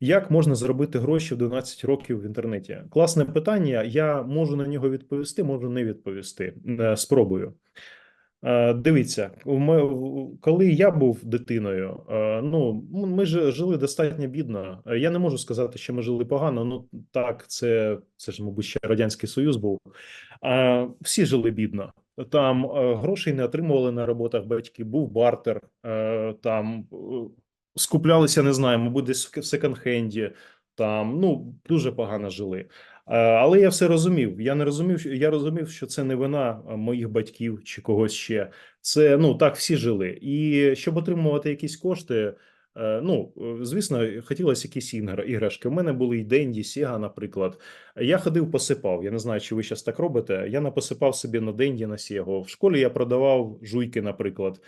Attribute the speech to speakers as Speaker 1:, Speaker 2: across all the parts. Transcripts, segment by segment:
Speaker 1: Як можна заробити гроші в 12 років в інтернеті? Класне питання. Я можу на нього відповісти, можу не відповісти. Е, Спробую. Е, Дивіться, коли я був дитиною, е, ну ми ж жили достатньо бідно. Я не можу сказати, що ми жили погано. Ну так, це, це ж, мабуть, ще Радянський Союз був. А всі жили бідно. Там грошей не отримували на роботах батьки, був бартер, там скуплялися, не знаю, мабуть, десь в секонд-хенді. Там ну дуже погано жили. Е, Але я все розумів. Я не розумів, я розумів, що це не вина е, моїх батьків чи когось ще. Це ну так всі жили. І щоб отримувати якісь кошти, е, ну звісно, хотілося якісь ігр- іграшки. У мене були і Денді, Сіга, наприклад. Я ходив, посипав. Я не знаю, чи ви зараз так робите. Я напосипав собі на Денді, на Сігу. В школі я продавав жуйки, наприклад.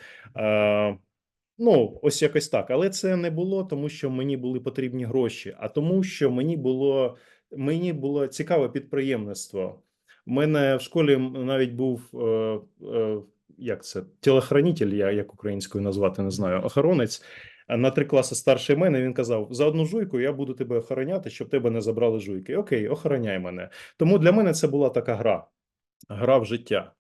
Speaker 1: Ну, ось якось так. Але це не було тому, що мені були потрібні гроші, а тому, що мені було мені було цікаве підприємництво. У мене в школі навіть був е, е, як це телохранитель, я як українською назвати не знаю, охоронець. На три класи старший мене він казав: за одну жуйку я буду тебе охороняти, щоб тебе не забрали жуйки. Окей, охороняй мене. Тому для мене це була така гра, гра в життя.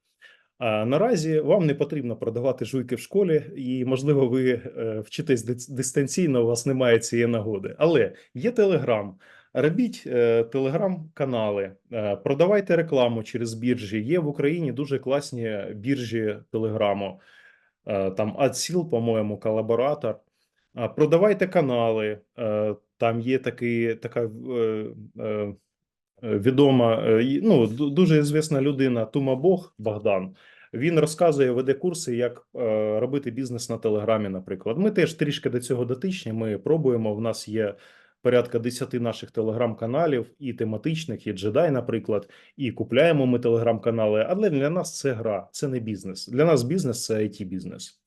Speaker 1: Наразі вам не потрібно продавати жуйки в школі, і можливо, ви е, вчитесь дистанційно. У вас немає цієї нагоди. Але є Телеграм. Робіть телеграм-канали, е, продавайте рекламу через біржі. Є в Україні дуже класні біржі Телеграму. Е, там AdSeal, по-моєму, колаборатор. Продавайте канали. Там є такий, така відома, е, ну, дуже звісна людина Тума Бог Богдан. Він розказує, веде курси, як е, робити бізнес на Телеграмі, наприклад. Ми теж трішки до цього дотичні. Ми пробуємо. В нас є порядка 10 наших телеграм-каналів, і тематичних, і джедай, наприклад, і купляємо ми телеграм-канали. Але для нас це гра, це не бізнес. Для нас бізнес це it бізнес.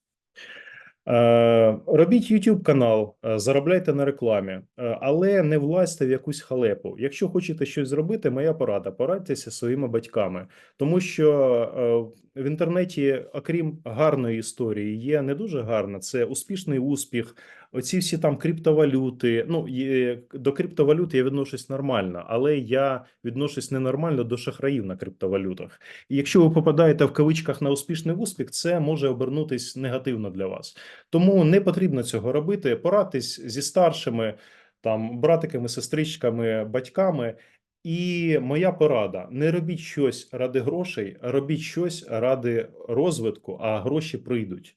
Speaker 1: Е, Робіть YouTube канал, е, заробляйте на рекламі, е, але не влазьте в якусь халепу. Якщо хочете щось зробити, моя порада: порадьтеся своїми батьками, тому що в інтернеті, окрім гарної історії, є не дуже гарна. Це успішний успіх. Оці всі там криптовалюти. Ну до криптовалют я відношусь нормально, але я відношусь ненормально до шахраїв на криптовалютах. І якщо ви попадаєте в кавичках на успішний успіх, це може обернутись негативно для вас. Тому не потрібно цього робити. Порадьтесь зі старшими, там братиками, сестричками, батьками. І моя порада: не робіть щось ради грошей, робіть щось ради розвитку, а гроші прийдуть.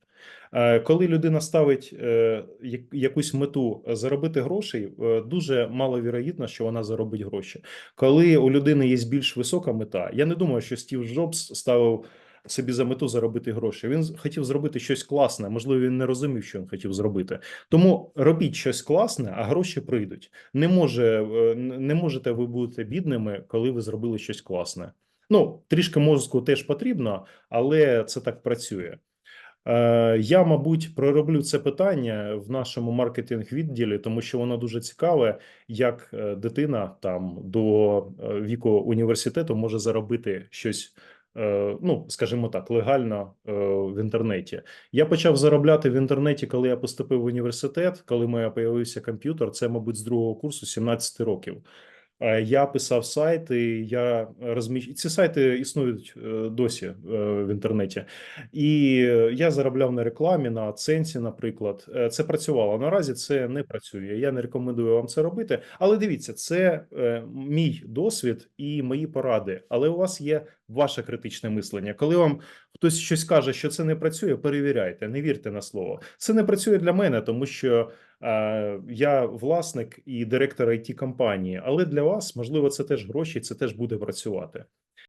Speaker 1: Е, Коли людина ставить е, якусь мету заробити грошей, е, дуже маловірогідно, що вона заробить гроші. Коли у людини є більш висока мета, я не думаю, що Стів Джобс ставив собі за мету заробити гроші. Він хотів зробити щось класне. Можливо, він не розумів, що він хотів зробити. Тому робіть щось класне, а гроші прийдуть. Не може е, не можете ви бути бідними, коли ви зробили щось класне. Ну, трішки мозку теж потрібно, але це так працює. Е, Я, мабуть, пророблю це питання в нашому маркетинг відділі, тому що воно дуже цікаве, як е, дитина там до віку університету може заробити щось. Е, Ну, скажімо так, легально е, в інтернеті. Я почав заробляти в інтернеті, коли я поступив в університет. Коли моя появився комп'ютер, це, мабуть, з другого курсу 17 років. Е, Я писав сайти, я розміщ... Ці сайти існують е, досі е, в інтернеті. І я заробляв на рекламі, на AdSense, наприклад. Це працювало. Наразі це не працює. Я не рекомендую вам це робити. Але дивіться, це мій досвід і мої поради. Але у вас є ваше критичне мислення. Коли вам хтось щось каже, що це не працює, перевіряйте, не вірте на слово. Це не працює для мене, тому що я власник і директор it компанії. Але для вас можливо це теж гроші, це теж буде працювати.